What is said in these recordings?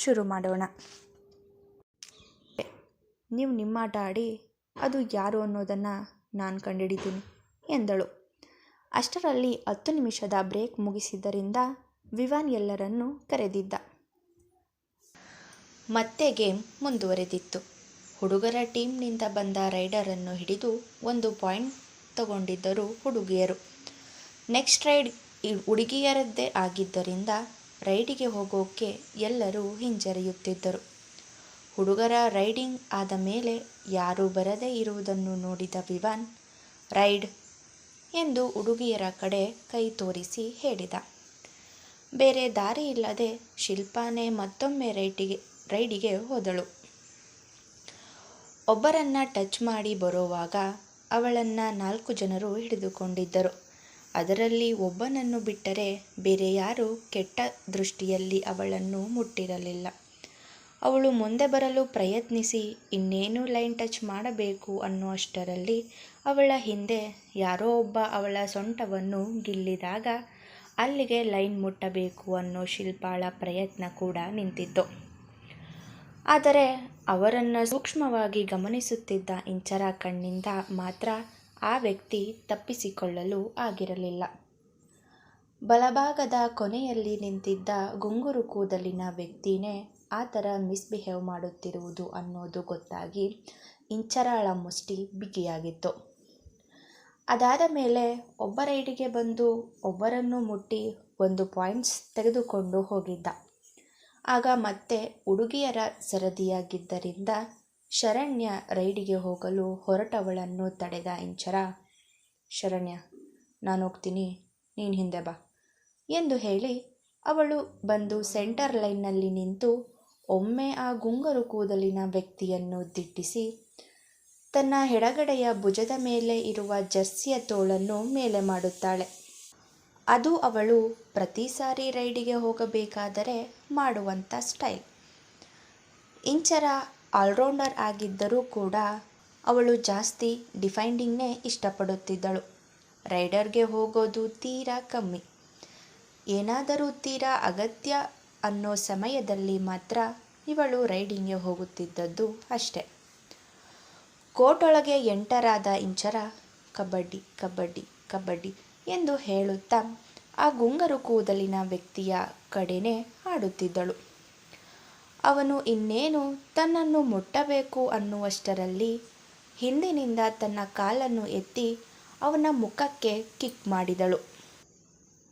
ಶುರು ಮಾಡೋಣ. ನೀವು ನಿಮ್ಮ ಆಟ ಆಡಿ ಅದು ಯಾರು ಅನ್ನೋದನ್ನು ನಾನು ಕಂಡುಹಿಡಿತೀನಿ ಎಂದಳು. ಅಷ್ಟರಲ್ಲಿ ಹತ್ತು ನಿಮಿಷದ ಬ್ರೇಕ್ ಮುಗಿಸಿದ್ದರಿಂದ ವಿವಾನ್ ಎಲ್ಲರನ್ನು ಕರೆದಿದ್ದ. ಮತ್ತೆ ಗೇಮ್ ಮುಂದುವರೆದಿತ್ತು. ಹುಡುಗರ ಟೀಮ್ನಿಂದ ಬಂದ ರೈಡರನ್ನು ಹಿಡಿದು ಒಂದು ಪಾಯಿಂಟ್ ತಗೊಂಡಿದ್ದರು ಹುಡುಗಿಯರು. ನೆಕ್ಸ್ಟ್ ರೈಡ್ ಹುಡುಗಿಯರದ್ದೇ ಆಗಿದ್ದರಿಂದ ರೈಡಿಗೆ ಹೋಗೋಕ್ಕೆ ಎಲ್ಲರೂ ಹಿಂಜರಿಯುತ್ತಿದ್ದರು. ಹುಡುಗರ ರೈಡಿಂಗ್ ಆದ ಮೇಲೆ ಯಾರೂ ಬರದೇ ಇರುವುದನ್ನು ನೋಡಿದ ವಿವಾನ್, ರೈಡ್ ಎಂದು ಹುಡುಗಿಯರ ಕಡೆ ಕೈ ತೋರಿಸಿ ಹೇಳಿದ. ಬೇರೆ ದಾರಿ ಇಲ್ಲದೆ ಶಿಲ್ಪಾನೇ ಮತ್ತೊಮ್ಮೆ ರೈಟಿಗೆ, ರೈಡಿಗೆ ಹೋದಳು. ಒಬ್ಬರನ್ನ ಟಚ್ ಮಾಡಿ ಬರುವಾಗ ಅವಳನ್ನು ನಾಲ್ಕು ಜನರು ಹಿಡಿದುಕೊಂಡಿದ್ದರು. ಅದರಲ್ಲಿ ಒಬ್ಬನನ್ನು ಬಿಟ್ಟರೆ ಬೇರೆ ಯಾರೂ ಕೆಟ್ಟ ದೃಷ್ಟಿಯಲ್ಲಿ ಅವಳನ್ನು ಮುಟ್ಟಿರಲಿಲ್ಲ. ಅವಳು ಮುಂದೆ ಬರಲು ಪ್ರಯತ್ನಿಸಿ ಇನ್ನೇನು ಲೈನ್ ಟಚ್ ಮಾಡಬೇಕು ಅನ್ನುವಷ್ಟರಲ್ಲಿ ಅವಳ ಹಿಂದೆ ಯಾರೋ ಒಬ್ಬ ಅವಳ ಸೊಂಟವನ್ನು ಗಿಲ್ಲಿದಾಗ ಅಲ್ಲಿಗೆ ಲೈನ್ ಮುಟ್ಟಬೇಕು ಅನ್ನೋ ಶಿಲ್ಪಾಳ ಪ್ರಯತ್ನ ಕೂಡ ನಿಂತಿತ್ತು. ಆದರೆ ಅವರನ್ನು ಸೂಕ್ಷ್ಮವಾಗಿ ಗಮನಿಸುತ್ತಿದ್ದ ಇಂಚರ ಕಣ್ಣಿಂದ ಮಾತ್ರ ಆ ವ್ಯಕ್ತಿ ತಪ್ಪಿಸಿಕೊಳ್ಳಲು ಆಗಿರಲಿಲ್ಲ. ಬಲಭಾಗದ ಕೊನೆಯಲ್ಲಿ ನಿಂತಿದ್ದ ಗುಂಗುರು ಕೂದಲಿನ ವ್ಯಕ್ತಿನೇ ಆ ಥರ ಮಿಸ್ಬಿಹೇವ್ ಮಾಡುತ್ತಿರುವುದು ಅನ್ನೋದು ಗೊತ್ತಾಗಿ ಇಂಚರಾಳ ಮುಷ್ಟಿ ಬಿಗಿಯಾಗಿತ್ತು. ಅದಾದ ಮೇಲೆ ಒಬ್ಬ ರೈಡಿಗೆ ಬಂದು ಒಬ್ಬರನ್ನು ಮುಟ್ಟಿ ಒಂದು ಪಾಯಿಂಟ್ಸ್ ತೆಗೆದುಕೊಂಡು ಹೋಗಿದ್ದ. ಆಗ ಮತ್ತೆ ಹುಡುಗಿಯರ ಸರದಿಯಾಗಿದ್ದರಿಂದ ಶರಣ್ಯ ರೈಡಿಗೆ ಹೋಗಲು ಹೊರಟವಳನ್ನು ತಡೆದ ಇಂಚರ. ಶರಣ್ಯ, ನಾನು ಹೋಗ್ತೀನಿ. ನೀನು ಹಿಂದೆ ಬಾ ಎಂದು ಹೇಳಿ ಅವಳು ಬಂದು ಸೆಂಟರ್ ಲೈನ್ನಲ್ಲಿ ನಿಂತು ಒಮ್ಮೆ ಆ ಗುಂಗರು ಕೂದಲಿನ ವ್ಯಕ್ತಿಯನ್ನು ದಿಟ್ಟಿಸಿ, ತನ್ನ ಎಡಗಡೆಯ ಭುಜದ ಮೇಲೆ ಇರುವ ಜರ್ಸಿಯ ತೋಳನ್ನು ಮೇಲೆ ಮಾಡುತ್ತಾಳೆ. ಅದು ಅವಳು ಪ್ರತಿ ಸಾರಿ ರೈಡಿಗೆ ಹೋಗಬೇಕಾದರೆ ಮಾಡುವಂಥ ಸ್ಟೈಲ್. ಇಂಚರ ಆಲ್ರೌಂಡರ್ ಆಗಿದ್ದರೂ ಕೂಡ ಅವಳು ಜಾಸ್ತಿ ಡಿಫೈಂಡಿಂಗ್ನೇ ಇಷ್ಟಪಡುತ್ತಿದ್ದಳು. ರೈಡರ್ಗೆ ಹೋಗೋದು ತೀರಾ ಕಮ್ಮಿ. ಏನಾದರೂ ತೀರಾ ಅಗತ್ಯ ಅನ್ನೋ ಸಮಯದಲ್ಲಿ ಮಾತ್ರ ಇವಳು ರೈಡಿಂಗ್ಗೆ ಹೋಗುತ್ತಿದ್ದದ್ದು ಅಷ್ಟೆ. ಕೋಟೊಳಗೆ ಎಂಟರಾದ ಇಂಚರ ಕಬಡ್ಡಿ ಕಬಡ್ಡಿ ಕಬಡ್ಡಿ ಎಂದು ಹೇಳುತ್ತಾ ಆ ಗುಂಗರು ಕೂದಲಿನ ವ್ಯಕ್ತಿಯ ಕಡೆನೇ ಆಡುತ್ತಿದ್ದಳು. ಅವನು ಇನ್ನೇನು ತನ್ನನ್ನು ಮುಟ್ಟಬೇಕು ಅನ್ನುವಷ್ಟರಲ್ಲಿ ಹಿಂದಿನಿಂದ ತನ್ನ ಕಾಲನ್ನು ಎತ್ತಿ ಅವನ ಮುಖಕ್ಕೆ ಕಿಕ್ ಮಾಡಿದಳು.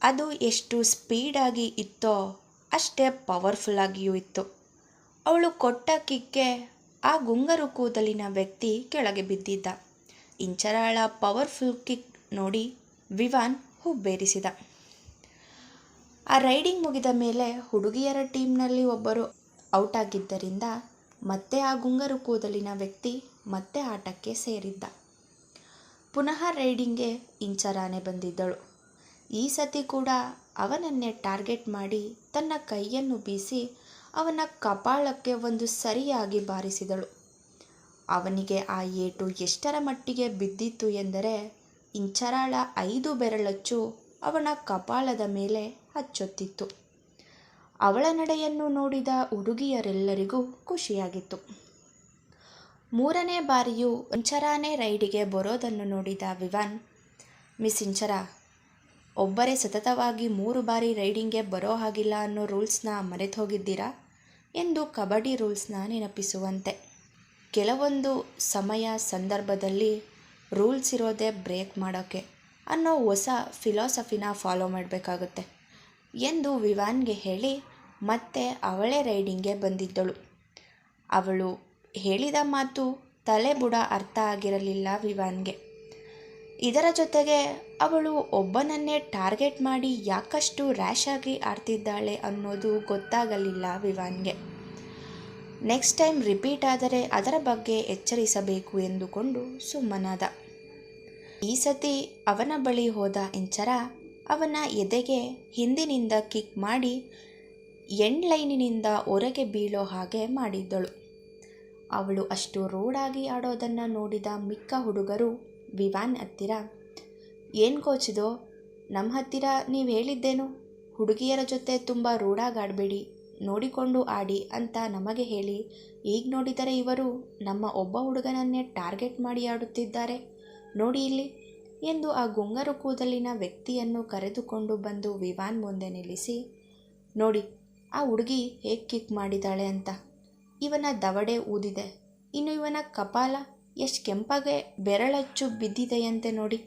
ಅದು ಎಷ್ಟು ಸ್ಪೀಡಾಗಿ ಇತ್ತೋ ಅಷ್ಟೇ ಪವರ್ಫುಲ್ ಆಗಿಯೂ ಇತ್ತು. ಅವಳು ಕೊಟ್ಟ ಕಿಕ್ಕೆ ಆ ಗುಂಗರು ಕೂದಲಿನ ವ್ಯಕ್ತಿ ಕೆಳಗೆ ಬಿದ್ದಿದ್ದ. ಇಂಚರಾಳ ಪವರ್ಫುಲ್ ಕಿಕ್ ನೋಡಿ ವಿವಾನ್ ಹುಬ್ಬೇರಿಸಿದ. ಆ ರೈಡಿಂಗ್ ಮುಗಿದ ಮೇಲೆ ಹುಡುಗಿಯರ ಟೀಮ್ನಲ್ಲಿ ಒಬ್ಬರು ಔಟ್ ಆಗಿದ್ದರಿಂದ ಮತ್ತೆ ಆ ಗುಂಗರು ಕೂದಲಿನ ವ್ಯಕ್ತಿ ಮತ್ತೆ ಆಟಕ್ಕೆ ಸೇರಿದ್ದ. ಪುನಃ ರೈಡಿಂಗ್ಗೆ ಇಂಚರಾನೆ ಬಂದಿದ್ದಳು. ಈ ಸತಿ ಕೂಡ ಅವನನ್ನೇ ಟಾರ್ಗೆಟ್ ಮಾಡಿ ತನ್ನ ಕೈಯನ್ನು ಬೀಸಿ ಅವನ ಕಪಾಳಕ್ಕೆ ಒಂದು ಸರಿಯಾಗಿ ಬಾರಿಸಿದಳು. ಅವನಿಗೆ ಆ ಏಟು ಎಷ್ಟರ ಮಟ್ಟಿಗೆ ಬಿದ್ದಿತ್ತು ಎಂದರೆ ಇಂಚರಾಳ ಐದು ಬೆರಳಚ್ಚು ಅವನ ಕಪಾಳದ ಮೇಲೆ ಹಚ್ಚೊತ್ತಿತ್ತು. ಅವಳ ನಡೆಯನ್ನು ನೋಡಿದ ಹುಡುಗಿಯರೆಲ್ಲರಿಗೂ ಖುಷಿಯಾಗಿತ್ತು. ಮೂರನೇ ಬಾರಿಯೂ ಇಂಚರಾನೇ ರೈಡಿಗೆ ಬರೋದನ್ನು ನೋಡಿದ ವಿವಾನ್, ಮಿಸ್ ಇಂಚರ ಒಬ್ಬರೇ ಸತತವಾಗಿ ಮೂರು ಬಾರಿ ರೈಡಿಂಗ್ಗೆ ಬರೋ ಹಾಗಿಲ್ಲ ಅನ್ನೋ ರೂಲ್ಸ್ನ ಮರೆತು ಹೋಗಿದ್ದೀರಾ ಎಂದು ಕಬಡ್ಡಿ ರೂಲ್ಸ್ನ ನೆನಪಿಸುವಂತೆ. ಕೆಲವೊಂದು ಸಮಯ ಸಂದರ್ಭದಲ್ಲಿ ರೂಲ್ಸ್ ಇರೋದೇ ಬ್ರೇಕ್ ಮಾಡೋಕ್ಕೆ ಅನ್ನೋ ಹೊಸ ಫಿಲಾಸಫಿನ ಫಾಲೋ ಮಾಡಬೇಕಾಗುತ್ತೆ ಎಂದು ವಿವಾನ್ಗೆ ಹೇಳಿ ಮತ್ತೆ ಅವಳೇ ರೈಡಿಂಗ್ಗೆ ಬಂದಿದ್ದಳು. ಅವಳು ಹೇಳಿದ ಮಾತು ತಲೆ ಬುಡ ಅರ್ಥ ಆಗಿರಲಿಲ್ಲ ವಿವಾನ್ಗೆ. ಇದರ ಜೊತೆಗೆ ಅವಳು ಒಬ್ಬನನ್ನೇ ಟಾರ್ಗೆಟ್ ಮಾಡಿ ಯಾಕಷ್ಟು ರ್ಯಾಶ್ ಆಗಿ ಆಡ್ತಿದ್ದಾಳೆ ಅನ್ನೋದು ಗೊತ್ತಾಗಲಿಲ್ಲ ವಿವಾನ್ಗೆ. ನೆಕ್ಸ್ಟ್ ಟೈಮ್ ರಿಪೀಟ್ ಆದರೆ ಅದರ ಬಗ್ಗೆ ಎಚ್ಚರಿಸಬೇಕು ಎಂದುಕೊಂಡು ಸುಮ್ಮನಾದ. ಈ ಸತಿ ಅವನ ಬಳಿ ಹೋದ ಇಂಚರ ಅವನ ಎದೆಗೆ ಹಿಂದಿನಿಂದ ಕಿಕ್ ಮಾಡಿ ಎಂಡ್ ಲೈನಿನಿಂದ ಹೊರಗೆ ಬೀಳೋ ಹಾಗೆ ಮಾಡಿದ್ದಳು. ಅವಳು ಅಷ್ಟು ರೂಢಾಗಿ ಆಡೋದನ್ನು ನೋಡಿದ ಮಿಕ್ಕ ಹುಡುಗರು ವಿವಾನ್ ಹತ್ತಿರ, ಏನು ಕೋಚಿದೋ? ನಮ್ಮ ಹತ್ತಿರ ನೀವು ಹೇಳಿದ್ದೇನು? ಹುಡುಗಿಯರ ಜೊತೆ ತುಂಬ ರೂಢಾಗಿ ಆಡಬೇಡಿ, ನೋಡಿಕೊಂಡು ಆಡಿ ಅಂತ ನಮಗೆ ಹೇಳಿ, ಈಗ ನೋಡಿದರೆ ಇವರು ನಮ್ಮ ಒಬ್ಬ ಹುಡುಗನನ್ನೇ ಟಾರ್ಗೆಟ್ ಮಾಡಿ ಆಡುತ್ತಿದ್ದಾರೆ. ನೋಡಿ ಇಲ್ಲಿ, ಎಂದು ಆ ಗುಂಗರು ಕೂದಲಿನ ವ್ಯಕ್ತಿಯನ್ನು ಕರೆದುಕೊಂಡು ಬಂದು ವಿವಾನ್ ಮುಂದೆ ನಿಲ್ಲಿಸಿ, ನೋಡಿ ಆ ಹುಡುಗಿ ಹೇಗೆ ಕಿಕ್ ಮಾಡಿದ್ದಾಳೆ ಅಂತ. ಇವನ ದವಡೆ ಊದಿದೆ. ಇನ್ನು ಇವನ ಕಪಾಲ ಎಷ್ಟು ಕೆಂಪಾಗೆ ಬೆರಳಚ್ಚು ಬಿದ್ದಿದೆಯಂತೆ ನೋಡಿ.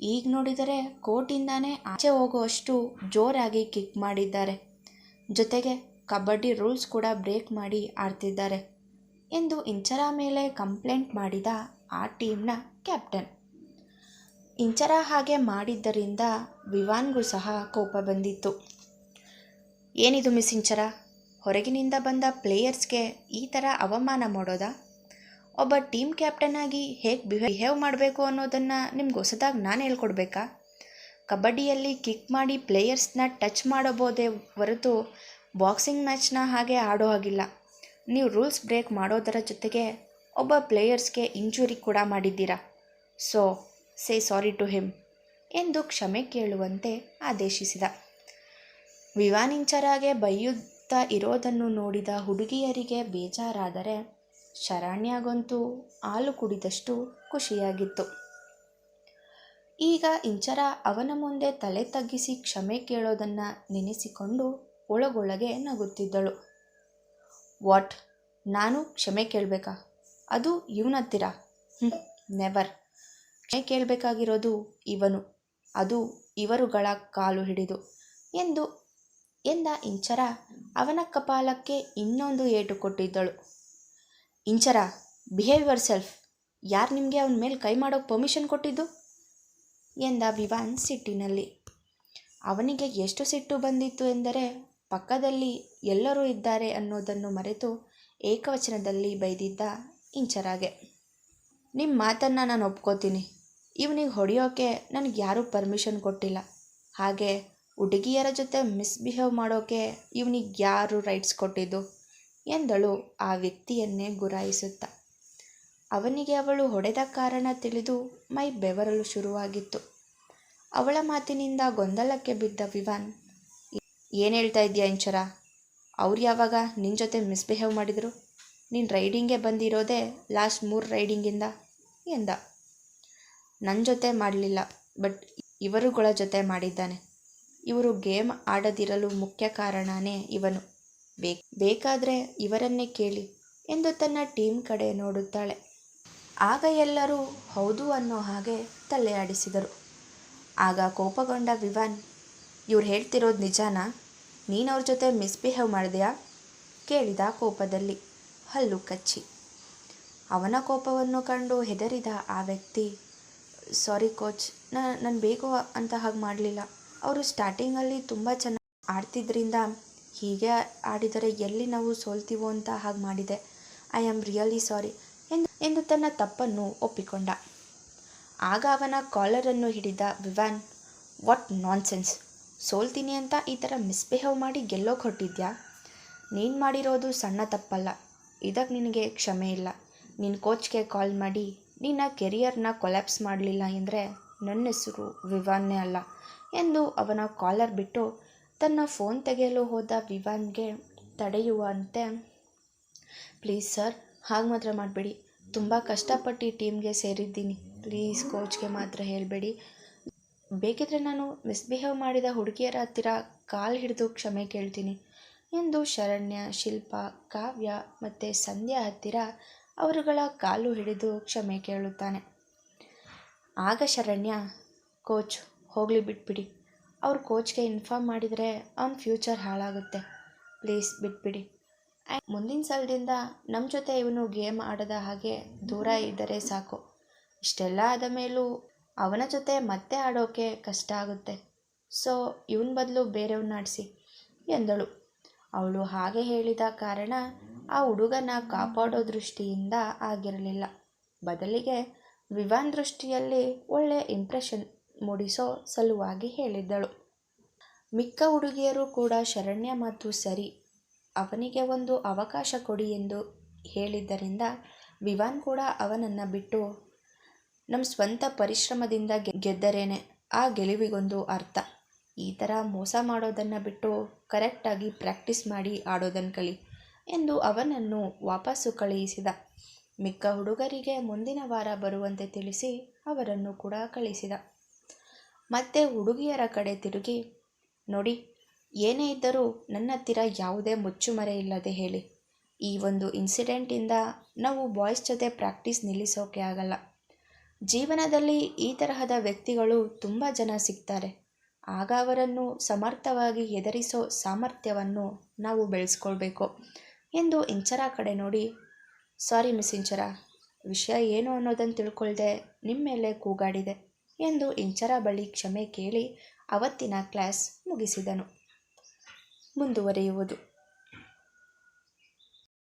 ಈಗ ನೋಡಿದರೆ ಕೋಟಿಂದಾನೇ ಆಚೆ ಹೋಗುವಷ್ಟು ಜೋರಾಗಿ ಕಿಕ್ ಮಾಡಿದ್ದಾರೆ. ಜೊತೆಗೆ ಕಬಡ್ಡಿ ರೂಲ್ಸ್ ಕೂಡ ಬ್ರೇಕ್ ಮಾಡಿ ಆಡ್ತಿದ್ದಾರೆ ಎಂದು ಇಂಚರ ಮೇಲೆ ಕಂಪ್ಲೇಂಟ್ ಮಾಡಿದ ಆ ಟೀಮ್ನ ಕ್ಯಾಪ್ಟನ್. ಇಂಚರ ಹಾಗೆ ಮಾಡಿದ್ದರಿಂದ ವಿವಾನ್ಗೂ ಸಹ ಕೋಪ ಬಂದಿತ್ತು. ಏನಿದು ಮಿಸ್ಸಿಂಚರ ಹೊರಗಿನಿಂದ ಬಂದ ಪ್ಲೇಯರ್ಸ್ಗೆ ಈ ಥರ ಅವಮಾನ ಮಾಡೋದಾ? ಒಬ್ಬ ಟೀಮ್ ಕ್ಯಾಪ್ಟನ್ ಆಗಿ ಹೇಗೆ ಬಿಹೇವ್ ಮಾಡಬೇಕು ಅನ್ನೋದನ್ನು ನಿಮ್ಗೆ ಹೊಸದಾಗಿ ನಾನು ಹೇಳ್ಕೊಡ್ಬೇಕಾ? ಕಬಡ್ಡಿಯಲ್ಲಿ ಕಿಕ್ ಮಾಡಿ ಪ್ಲೇಯರ್ಸ್ನ ಟಚ್ ಮಾಡಬೋದೇ ಹೊರತು ಬಾಕ್ಸಿಂಗ್ ಮ್ಯಾಚ್ನ ಹಾಗೆ ಆಡೋ ಹಾಗಿಲ್ಲ. ನೀವು ರೂಲ್ಸ್ ಬ್ರೇಕ್ ಮಾಡೋದರ ಜೊತೆಗೆ ಒಬ್ಬ ಪ್ಲೇಯರ್ಸ್ಗೆ ಇಂಜುರಿ ಕೂಡ ಮಾಡಿದ್ದೀರಾ? So, say sorry to him ಎಂದು ಕ್ಷಮೆ ಕೇಳುವಂತೆ ಆದೇಶಿಸಿದ. ವಿವಾನಿಂಚರಾಗೆ ಬೈಯುತ್ತಾ ಇರೋದನ್ನು ನೋಡಿದ ಹುಡುಗಿಯರಿಗೆ ಬೇಜಾರಾದರೆ ಶರಣ್ಯಗಂತೂ ಹಾಲು ಕುಡಿದಷ್ಟು ಖುಷಿಯಾಗಿತ್ತು. ಈಗ ಇಂಚರ ಅವನ ಮುಂದೆ ತಲೆ ತಗ್ಗಿಸಿ ಕ್ಷಮೆ ಕೇಳೋದನ್ನು ನೆನೆಸಿಕೊಂಡು ಒಳಗೊಳಗೆ ನಗುತ್ತಿದ್ದಳು. ವಾಟ್? ನಾನು ಕ್ಷಮೆ ಕೇಳಬೇಕಾ? ಅದು ಇವನತ್ತಿರ. ಹ್ಞೂ ನೆವರ್. ಕ್ಷಮೆ ಕೇಳಬೇಕಾಗಿರೋದು ಇವನು. ಅದು ಇವರುಗಳ ಕಾಲು ಹಿಡಿದು ಎಂದು ಎಂದ ಇಂಚರ ಅವನ ಕಪಾಲಕ್ಕೆ ಇನ್ನೊಂದು ಏಟು ಕೊಟ್ಟಿದ್ದಳು. ಇಂಚರ ಬಿಹೇವ್ ಯುವರ್ ಸೆಲ್ಫ್ ಯಾರು ನಿಮಗೆ ಅವನ ಮೇಲೆ ಕೈ ಮಾಡೋಕ್ಕೆ ಪರ್ಮಿಷನ್ ಕೊಟ್ಟಿದ್ದು? ಎಂದ ವಿವಾನ್ ಸಿಟ್ಟಿನಲ್ಲಿ. ಅವನಿಗೆ ಎಷ್ಟು ಸಿಟ್ಟು ಬಂದಿತ್ತು ಎಂದರೆ, ಪಕ್ಕದಲ್ಲಿ ಎಲ್ಲರೂ ಇದ್ದಾರೆ ಅನ್ನೋದನ್ನು ಮರೆತು ಏಕವಚನದಲ್ಲಿ ಬೈದಿದ್ದ ಇಂಚರಾಗೆ. ನಿಮ್ಮ ಮಾತನ್ನು ನಾನು ಒಪ್ಕೋತೀನಿ. ಇವನಿಗೆ ಹೊಡೆಯೋಕೆ ನನಗೆ ಯಾರೂ ಪರ್ಮಿಷನ್ ಕೊಟ್ಟಿಲ್ಲ. ಹಾಗೆ ಹುಡುಗಿಯರ ಜೊತೆ ಮಿಸ್ಬಿಹೇವ್ ಮಾಡೋಕೆ ಇವನಿಗೆ ಯಾರು ರೈಟ್ಸ್ ಕೊಟ್ಟಿದ್ದು? ಎಂದಳು ಆ ವ್ಯಕ್ತಿಯನ್ನೇ ಗುರಾಯಿಸುತ್ತ. ಅವನಿಗೆ ಅವಳು ಹೊಡೆದ ಕಾರಣ ತಿಳಿದು ಮೈ ಬೆವರಲು ಶುರುವಾಗಿತ್ತು. ಅವಳ ಮಾತಿನಿಂದ ಗೊಂದಲಕ್ಕೆ ಬಿದ್ದ ವಿವಾನ್, ಏನು ಹೇಳ್ತಾ ಇದೆಯಾ ಇಂಚರ? ಅವ್ರು ಯಾವಾಗ ನಿನ್ನ ಜೊತೆ ಮಿಸ್ಬಿಹೇವ್ ಮಾಡಿದರು? ನೀನು ರೈಡಿಂಗ್ಗೆ ಬಂದಿರೋದೇ ಲಾಸ್ಟ್ ಮೂರು ರೈಡಿಂಗಿಂದ ಎಂದ. ನನ್ನ ಜೊತೆ ಮಾಡಲಿಲ್ಲ ಬಟ್ ಇವರುಗಳ ಜೊತೆ ಮಾಡಿದ್ದಾನೆ. ಇವರು ಗೇಮ್ ಆಡದಿರಲು ಮುಖ್ಯ ಕಾರಣನೇ ಇವನು. ಬೇಕ್, ಬೇಕಾದರೆ ಇವರನ್ನೇ ಕೇಳಿ ಎಂದು ತನ್ನ ಟೀಮ್ ಕಡೆ ನೋಡುತ್ತಾಳೆ. ಆಗ ಎಲ್ಲರೂ ಹೌದು ಅನ್ನೋ ಹಾಗೆ ತಲೆಯಾಡಿಸಿದರು. ಆಗ ಕೋಪಗೊಂಡ ವಿವಾನ್, ಇವ್ರು ಹೇಳ್ತಿರೋದು ನಿಜಾನಾ? ನೀನು ಅವ್ರ ಜೊತೆ ಮಿಸ್ಬಿಹೇವ್ ಮಾಡಿದೆಯಾ? ಕೇಳಿದ ಕೋಪದಲ್ಲಿ ಹಲ್ಲು ಕಚ್ಚಿ. ಅವನ ಕೋಪವನ್ನು ಕಂಡು ಹೆದರಿದ ಆ ವ್ಯಕ್ತಿ, ಸಾರಿ ಕೋಚ್ ನಾನು ಬೇಕು ಅಂತ ಹಾಗೆ ಮಾಡಲಿಲ್ಲ. ಅವರು ಸ್ಟಾರ್ಟಿಂಗಲ್ಲಿ ತುಂಬ ಚೆನ್ನಾಗಿ ಆಡ್ತಿದ್ರಿಂದ ಹೀಗೆ ಆಡಿದರೆ ಎಲ್ಲಿ ನಾವು ಸೋಲ್ತೀವೋ ಅಂತ ಹಾಗೆ ಮಾಡಿದೆ. ಐ ಆಮ್ ರಿಯಲಿ ಸಾರಿ ಎಂದು ಎಂದು ತನ್ನ ತಪ್ಪನ್ನು ಒಪ್ಪಿಕೊಂಡ. ಆಗ ಅವನ ಕಾಲರನ್ನು ಹಿಡಿದ ವಿವಾನ್ ವಾಟ್ ನಾನ್ಸೆನ್ಸ್ ಸೋಲ್ತೀನಿ ಅಂತ ಈ ಥರ ಮಿಸ್ಬಿಹೇವ್ ಮಾಡಿ ಗೆಲ್ಲೋಕೆ ಹೊಟ್ಟಿದ್ಯಾ ನೀನು ಮಾಡಿರೋದು ಸಣ್ಣ ತಪ್ಪಲ್ಲ. ಇದಕ್ಕೆ ನಿನಗೆ ಕ್ಷಮೆ ಇಲ್ಲ. ನಿನ್ನ ಕೋಚ್ಗೆ ಕಾಲ್ ಮಾಡಿ, ನಿನ್ನ ಕೆರಿಯರ್ನ ಕೊಲ್ಯಾಪ್ಸ್ ಮಾಡಲಿಲ್ಲ ಎಂದರೆ ನನ್ನ ಹೆಸರು ವಿವಾನ್ನೇ ಅಲ್ಲ. ಎಂದು ಅವನ ಕಾಲರ್ ಬಿಟ್ಟು ತನ್ನ ಫೋನ್ ತೆಗೆಯಲು ಹೋದ ವಿವಾನ್ಗೆ ತಡೆಯುವಂತೆ, ಪ್ಲೀಸ್ ಸರ್, ಹಾಗೆ ಮಾತ್ರ ಮಾಡಬೇಡಿ. ತುಂಬ ಕಷ್ಟಪಟ್ಟು ಟೀಮ್ಗೆ ಸೇರಿದ್ದೀನಿ. ಪ್ಲೀಸ್ ಕೋಚ್ಗೆ ಮಾತ್ರ ಹೇಳಬೇಡಿ. ಬೇಕಿದ್ರೆ ನಾನು ಮಿಸ್ಬಿಹೇವ್ ಮಾಡಿದ ಹುಡುಗಿಯರ ಹತ್ತಿರ ಕಾಲು ಹಿಡಿದು ಕ್ಷಮೆ ಕೇಳ್ತೀನಿ ಎಂದು ಶರಣ್ಯ, ಶಿಲ್ಪ, ಕಾವ್ಯ ಮತ್ತು ಸಂಧ್ಯಾ ಹತ್ತಿರ ಅವರುಗಳ ಕಾಲು ಹಿಡಿದು ಕ್ಷಮೆ ಕೇಳುತ್ತಾನೆ. ಆಗ ಶರಣ್ಯ, ಕೋಚ್ ಹೋಗಲಿ ಬಿಟ್ಬಿಡಿ. ಅವ್ರ ಕೋಚ್ಗೆ ಇನ್ಫಾರ್ಮ್ ಮಾಡಿದರೆ ಅವ್ನ ಫ್ಯೂಚರ್ ಹಾಳಾಗುತ್ತೆ. ಪ್ಲೀಸ್ ಬಿಟ್ಬಿಡಿ. ಆ್ಯಂಡ್ ಮುಂದಿನ ಸಲದಿಂದ ನಮ್ಮ ಜೊತೆ ಇವನು ಗೇಮ್ ಆಡದ ಹಾಗೆ ದೂರ ಇದ್ದರೆ ಸಾಕು. ಇಷ್ಟೆಲ್ಲ ಆದ ಮೇಲೂ ಅವನ ಜೊತೆ ಮತ್ತೆ ಆಡೋಕೆ ಕಷ್ಟ ಆಗುತ್ತೆ. ಸೊ ಇವನ ಬದಲು ಬೇರೆಯವ್ನ ಆಡಿಸಿ, ಎಂದಳು. ಅವಳು ಹಾಗೆ ಹೇಳಿದ ಕಾರಣ ಆ ಹುಡುಗನ ಕಾಪಾಡೋ ದೃಷ್ಟಿಯಿಂದ ಆಗಿರಲಿಲ್ಲ. ಬದಲಿಗೆ ವಿವಾನ್ ದೃಷ್ಟಿಯಲ್ಲಿ ಒಳ್ಳೆಯ ಇಂಪ್ರೆಷನ್ ಮೂಡಿಸೋ ಸಲುವಾಗಿ ಹೇಳಿದ್ದಳು. ಮಿಕ್ಕ ಹುಡುಗಿಯರು ಕೂಡ ಶರಣ್ಯ ಮಾತು ಸರಿ, ಅವನಿಗೆ ಒಂದು ಅವಕಾಶ ಕೊಡಿ ಎಂದು ಹೇಳಿದ್ದರಿಂದ ವಿವಾನ್ ಕೂಡ ಅವನನ್ನು ಬಿಟ್ಟು ನಮ್ಮ ಸ್ವಂತ ಪರಿಶ್ರಮದಿಂದ ಗೆದ್ದರೇನೆ, ಆ ಗೆಲುವಿಗೊಂದು ಅರ್ಥ. ಈ ಥರ ಮೋಸ ಮಾಡೋದನ್ನು ಬಿಟ್ಟು ಕರೆಕ್ಟಾಗಿ ಪ್ರಾಕ್ಟೀಸ್ ಮಾಡಿ ಆಡೋದನ್ನು ಕಲಿ ಎಂದು ಅವನನ್ನು ವಾಪಸ್ಸು ಕಳುಹಿಸಿದ ಮಿಕ್ಕ ಹುಡುಗರಿಗೆ ಮುಂದಿನ ವಾರ ಬರುವಂತೆ ತಿಳಿಸಿ ಅವರನ್ನು ಕೂಡ ಕಳಿಸಿದ. ಮತ್ತೆ ಹುಡುಗಿಯರ ಕಡೆ ತಿರುಗಿ, ನೋಡಿ, ಏನೇ ಇದ್ದರೂ ನನ್ನ ಹತ್ತಿರ ಯಾವುದೇ ಮುಚ್ಚುಮರೆ ಇಲ್ಲದೆ ಹೇಳಿ. ಈ ಒಂದು ಇನ್ಸಿಡೆಂಟಿಂದ ನಾವು ಬಾಯ್ಸ್ ಜೊತೆ ಪ್ರಾಕ್ಟೀಸ್ ನಿಲ್ಲಿಸೋಕೆ ಆಗಲ್ಲ. ಜೀವನದಲ್ಲಿ ಈ ತರಹದ ವ್ಯಕ್ತಿಗಳು ತುಂಬ ಜನ ಸಿಗ್ತಾರೆ. ಆಗ ಅವರನ್ನು ಸಮರ್ಥವಾಗಿ ಎದುರಿಸೋ ಸಾಮರ್ಥ್ಯವನ್ನು ನಾವು ಬೆಳೆಸ್ಕೊಳ್ಬೇಕು ಎಂದು ಇಂಚರ ಕಡೆ ನೋಡಿ, ಸಾರಿ ಮಿಸ್ ಇಂಚರ, ವಿಷಯ ಏನು ಅನ್ನೋದನ್ನು ತಿಳ್ಕೊಳ್ದೆ ನಿಮ್ಮ ಮೇಲೆ ಕೂಗಾಡಿದೆ. ಎಂದು ಇಂಚರ ಬಳಿ ಕ್ಷಮೆ ಕೇಳಿ ಅವತ್ತಿನ ಕ್ಲಾಸ್ ಮುಗಿಸಿದನು. ಮುಂದುವರಿಯುವುದು.